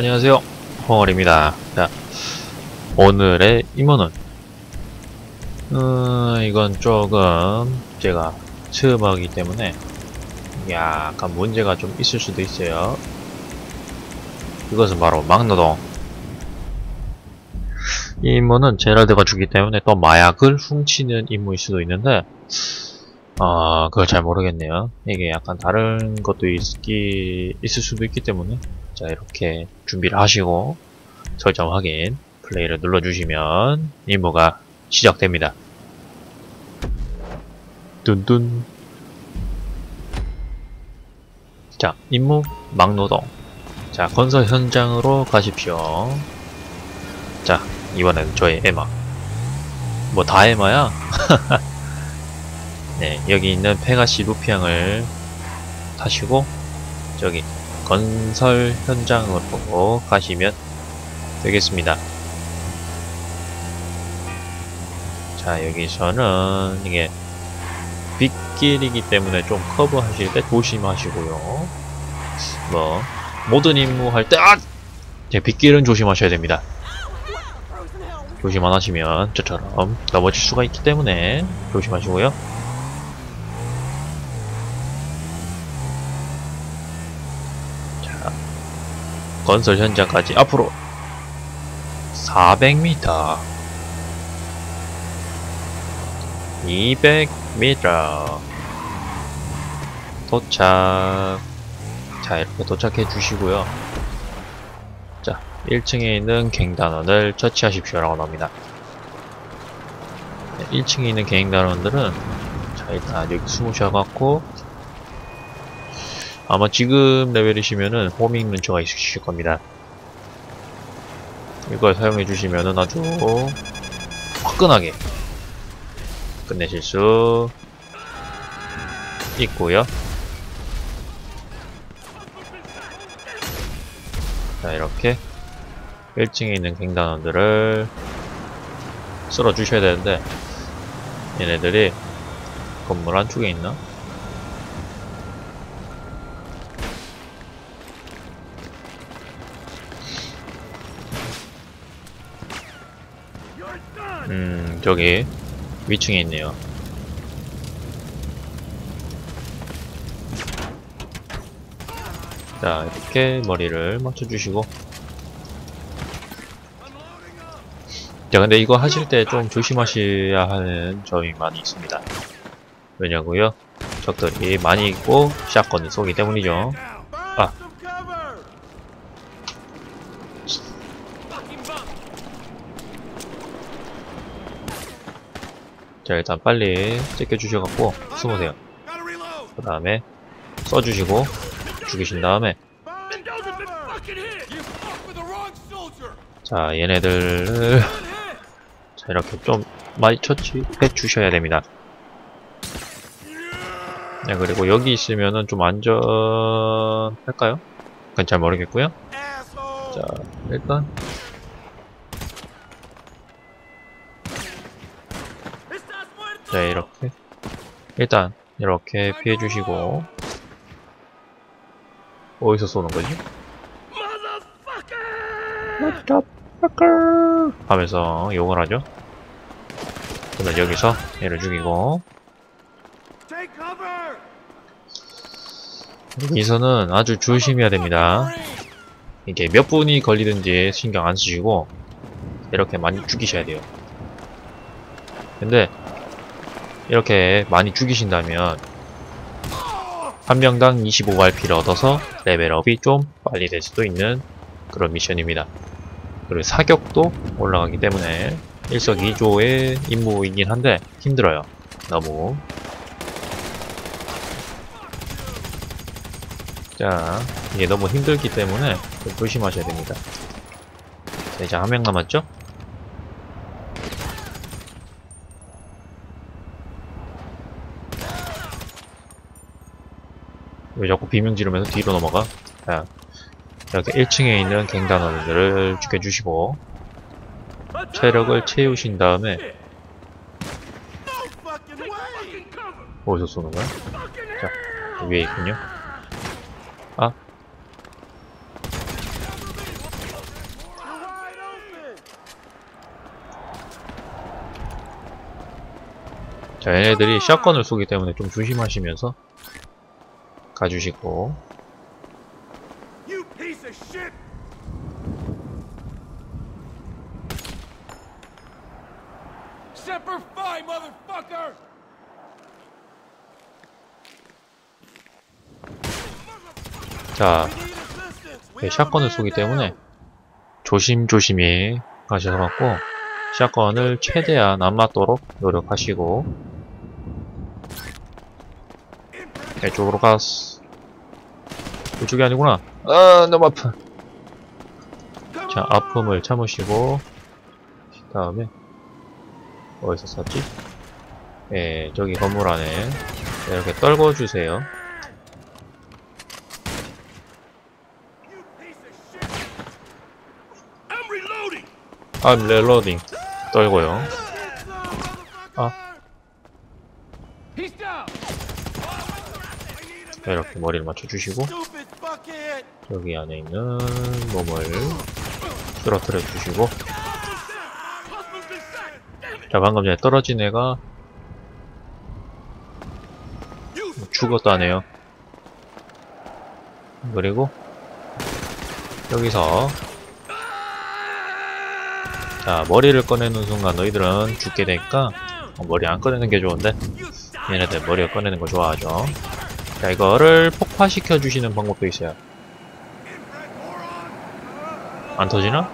안녕하세요. 홍월입니다. 자 오늘의 임무는 음, 이건 조금 제가 처음 하기 때문에 약간 문제가 좀 있을 수도 있어요. 그것은 바로 막노동. 이 임무는 제랄드가 주기 때문에 또 마약을 훔치는 임무일 수도 있는데 아, 그걸 잘 모르겠네요. 이게 약간 다른 것도 있기, 있을 수도 있기 때문에. 자, 이렇게 준비를 하시고, 설정 확인, 플레이를 눌러주시면, 임무가 시작됩니다. 뚠뚠. 자, 임무 막노동. 자, 건설 현장으로 가십시오. 자, 이번엔 저의 에마. 뭐 다 에마야? 네, 여기 있는 페가시 루피앙을 타시고 저기 건설 현장으로 가시면 되겠습니다. 자, 여기서는 이게 빗길이기 때문에 좀 커브하실 때 조심하시고요. 뭐 모든 임무 할 때 아! 제 빗길은 조심하셔야 됩니다. 조심 안 하시면 저처럼 넘어질 수가 있기 때문에 조심하시고요. 자, 건설 현장까지 앞으로 400m 200m 도착. 자 이렇게 도착해 주시고요. 자 1층에 있는 갱단원을 처치하십시오 라고 나옵니다. 1층에 있는 갱단원들은 자 일단 여기 숨으셔갖고 아마 지금 레벨이시면은 호밍 런처가 있으실 겁니다 이걸 사용해 주시면은 아주 화끈하게 끝내실 수 있고요 자 이렇게 1층에 있는 갱단원들을 쓸어 주셔야 되는데 얘네들이 건물 안쪽에 있나? 음 저기 위층에 있네요. 자 이렇게 머리를 맞춰주시고. 자 근데 이거 하실 때 좀 조심하셔야 하는 점이 많이 있습니다. 왜냐고요? 적들이 많이 있고 샷건이 쏘기 때문이죠 아. 자 일단 빨리 제껴주셔갖고 숨으세요. 그 다음에 써주시고 죽이신 다음에. 자 얘네들을 자 이렇게 좀 많이 처치해 주셔야 됩니다. 네 그리고 여기 있으면은 좀 안전할까요? 그건 잘 모르겠고요. 자 일단 자 이렇게 일단 이렇게 피해 주시고 어디서 쏘는 거지? 하면서 욕을 하죠. 그러면 여기서 얘를 죽이고 여기서는 아주 조심해야 됩니다. 이게 몇 분이 걸리든지 신경 안 쓰시고 이렇게 많이 죽이셔야 돼요. 근데 이렇게 많이 죽이신다면 한 명당 25RP를 얻어서 레벨업이 좀 빨리 될 수도 있는 그런 미션입니다. 그리고 사격도 올라가기 때문에 일석이조의 임무이긴 한데 힘들어요. 너무. 자, 이게 너무 힘들기 때문에 좀 조심하셔야 됩니다. 자, 이제 한 명 남았죠? 왜 자꾸 비명 지르면서 뒤로 넘어가? 자, 이렇게 1층에 있는 갱단원들을 죽여주시고 체력을 채우신 다음에 어디서 쏘는 거야? 자, 위에 있군요. 아, 자 얘네들이 샷건을 쏘기 때문에 좀 조심하시면서 가주시고. 자, 네, 샷건을 쏘기! 때문에 조심조심히 가셔갖고 샷건을 최대한 안 맞도록 노력하시고 이쪽으로 갔어 이쪽이 아니구나 아 너무 아파 자! 아픔을 참으시고 그 다음에 어디서 쐈지? 예 저기 건물 안에 이렇게 떨궈주세요! I'm reloading! 아 떨고요 이렇게 머리를 맞춰주시고! 여기 안에 있는 몸을 쓰러뜨려 주시고! 자 방금 전에 떨어진 애가 죽었다네요 그리고 여기서 자 머리를 꺼내는 순간 너희들은 죽게 되니까 어, 머리 안 꺼내는 게 좋은데 얘네들 머리를 꺼내는 거 좋아하죠 자 이거를 폭파시켜 주시는 방법도 있어요 안 터지나?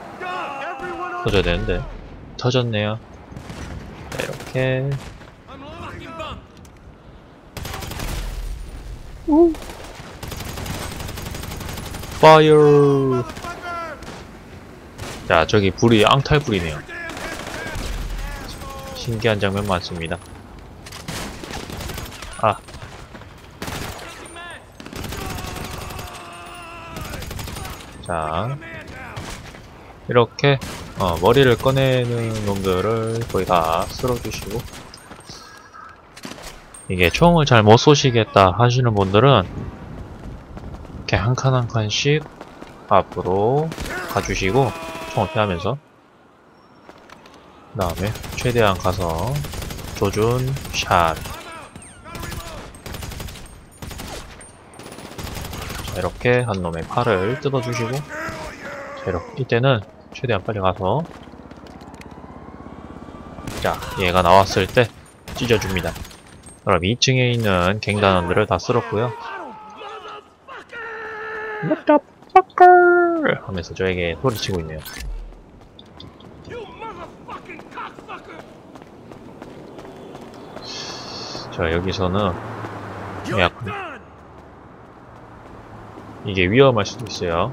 터져야 되는데 터졌네요 자 이렇게 bump! 파이어! 자 저기 불이 앙탈불이네요! 신기한 장면 많습니다 아 자! 이렇게 어, 머리를 꺼내는 놈들을 거의 다 쓸어주시고 이게 총을 잘 못 쏘시겠다 하시는 분들은 이렇게 한 칸 한 칸씩 앞으로 가주시고 총을 피하면서 그 다음에 최대한 가서 조준 샷 이렇게 한 놈의 팔을 뜯어주시고 자, 이렇게 이때는 최대한 빨리 가서 자 얘가 나왔을 때 찢어줍니다 그럼 2층에 있는 갱단원들을 다 쓸었고요 하면서 저에게 소리치고 있네요! 자 여기서는 done! 이게 위험할 수도 있어요!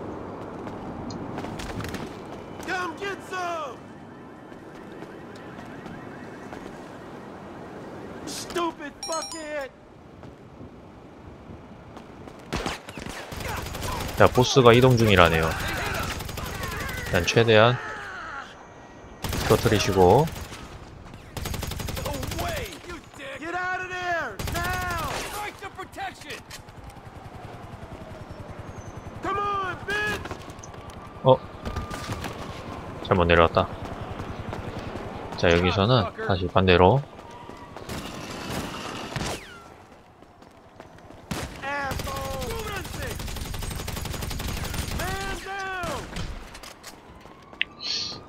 자 보스가 이동 중이라네요 일단 최대한 터뜨리시고 어. 잘못 내려왔다. 자 여기서는 다시 반대로!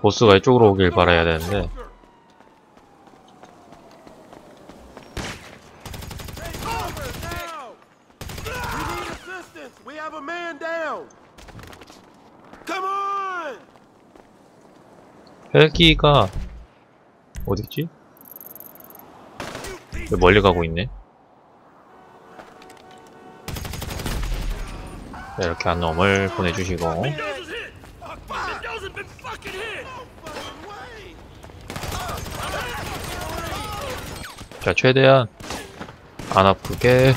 보스가 이쪽으로 오길 바라야 되는데 헬기가 어딨지? 왜 멀리 가고 있네 자, 이렇게 한 놈을 보내주시고! 자 최대한 안 아프게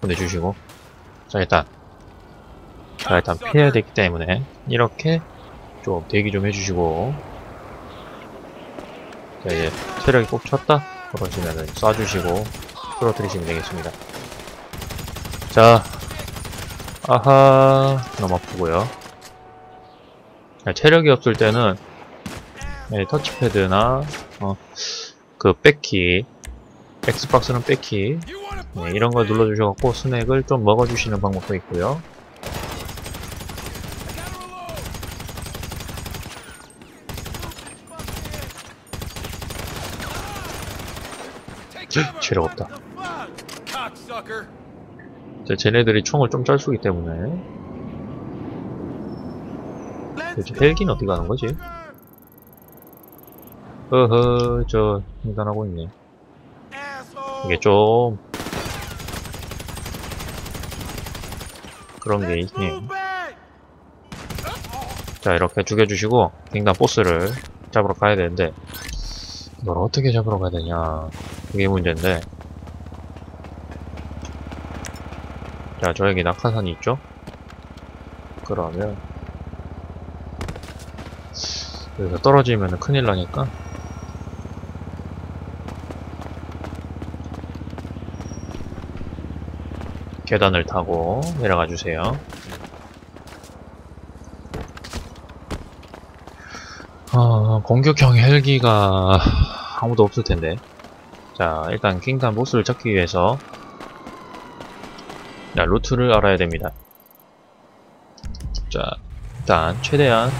보내주시고 자 일단 자 일단 피해야 되기 때문에 이렇게 좀 대기 좀 해주시고. 자 이제 체력이 꼭 쳤다? 그러시면은 쏴주시고 쓰러뜨리시면 되겠습니다. 자 아하 너무 아프고요. 자, 체력이 없을 때는 네, 터치패드나 어, 그 백키 엑스박스는 빼키 네, 이런 걸 눌러주셔갖고 스낵을 좀 먹어주시는 방법도 있고요. 체력 없다. 자, 쟤네들이 총을 좀 잘 쏘기 때문에 도대체 헬기는 어디 가는 거지? 어허 저 횡단하고 있네. 이게 좀 그런 게 있네. 자 이렇게 죽여주시고 갱단 보스를 잡으러 가야 되는데 이걸 어떻게 잡으러 가야 되냐 그게 문제인데. 자 저에게 낙하산이 있죠? 그러면. 여기서 떨어지면 큰일 나니까. 계단을 타고 내려가 주세요. 아, 공격형 헬기가 아무도 없을 텐데. 자, 일단 킹단 보스를 찾기 위해서 자, 루트를 알아야 됩니다. 자, 일단 최대한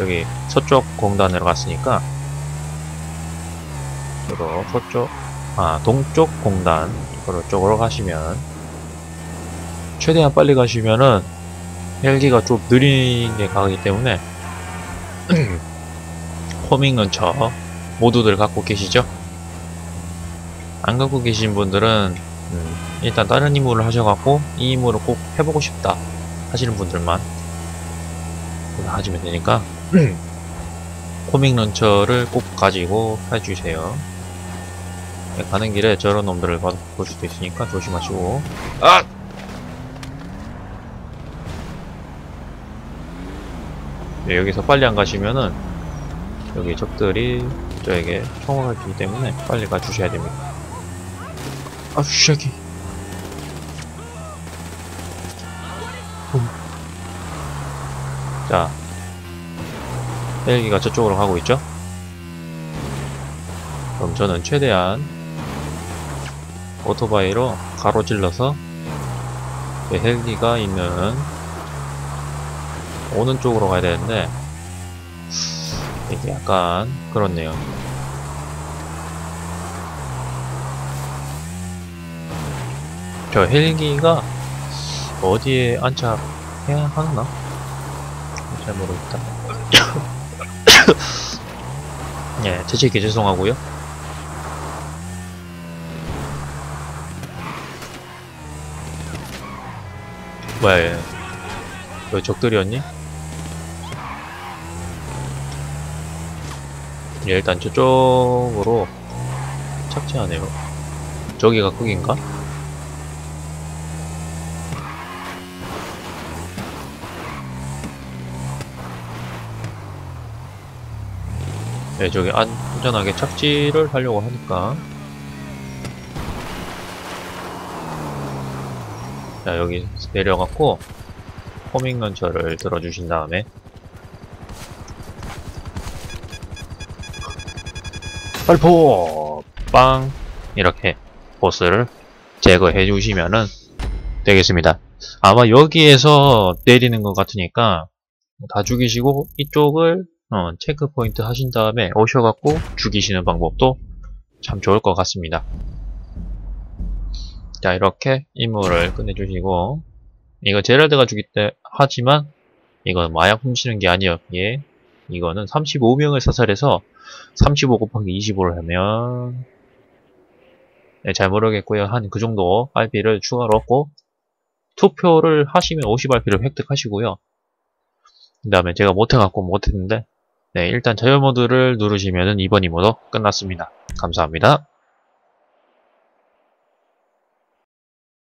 여기 서쪽 공단으로 갔으니까 저도 서쪽 아 동쪽 공단 이거로 쪽으로 가시면 최대한 빨리 가시면은 헬기가 좀 느린 게 가기 때문에 호밍 런처 모두들 갖고 계시죠? 안 갖고 계신 분들은 음, 일단 다른 임무를 하셔갖고 이 임무를 꼭 해보고 싶다 하시는 분들만 하시면 되니까 호밍 런처를 꼭 가지고 해주세요 네, 가는 길에 저런 놈들을 봐- 볼 수도 있으니까 조심하시고 아! 네, 여기서 빨리 안 가시면은 여기 적들이 저에게 총을 주기 때문에 빨리 가주셔야 됩니다. 아, 쉐기. 음. 자, 헬기가 저쪽으로 가고 있죠? 그럼 저는 최대한 오토바이로 가로질러서 그 헬기가 있는 오는 쪽으로 가야 되는데 이게 약간 그렇네요. 저 헬기가 어디에 안착해야 하나? 잘 모르겠다. 예, 재채기 죄송하고요. 뭐야, 얘. 왜 적들이었니? 예, 일단 저쪽으로 착지하네요. 저기가 거긴가? 네, 저기 안전하게 착지를 하려고 하니까. 자, 여기 내려갖고, 호밍 런처를 들어주신 다음에, 발포! 빵! 이렇게 보스를 제거해 주시면은 되겠습니다. 아마 여기에서 때리는 것 같으니까 다 죽이시고 이쪽을 어, 체크 포인트 하신 다음에 오셔갖고 죽이시는 방법도 참 좋을 것 같습니다. 자 이렇게 임무를 끝내주시고 이거 제랄드가 죽일 때 하지만 이건 마약 훔치는 게 아니었기에 이거는 35명을 사살해서 35 곱하기 25를 하면 네, 잘 모르겠고요. 한 그 정도 RP를 추가로 얻고 투표를 하시면 50RP를 획득하시고요. 그 다음에 제가 못해갖고 못했는데 네 일단 자유 모드를 누르시면은 이번 임무도 끝났습니다. 감사합니다.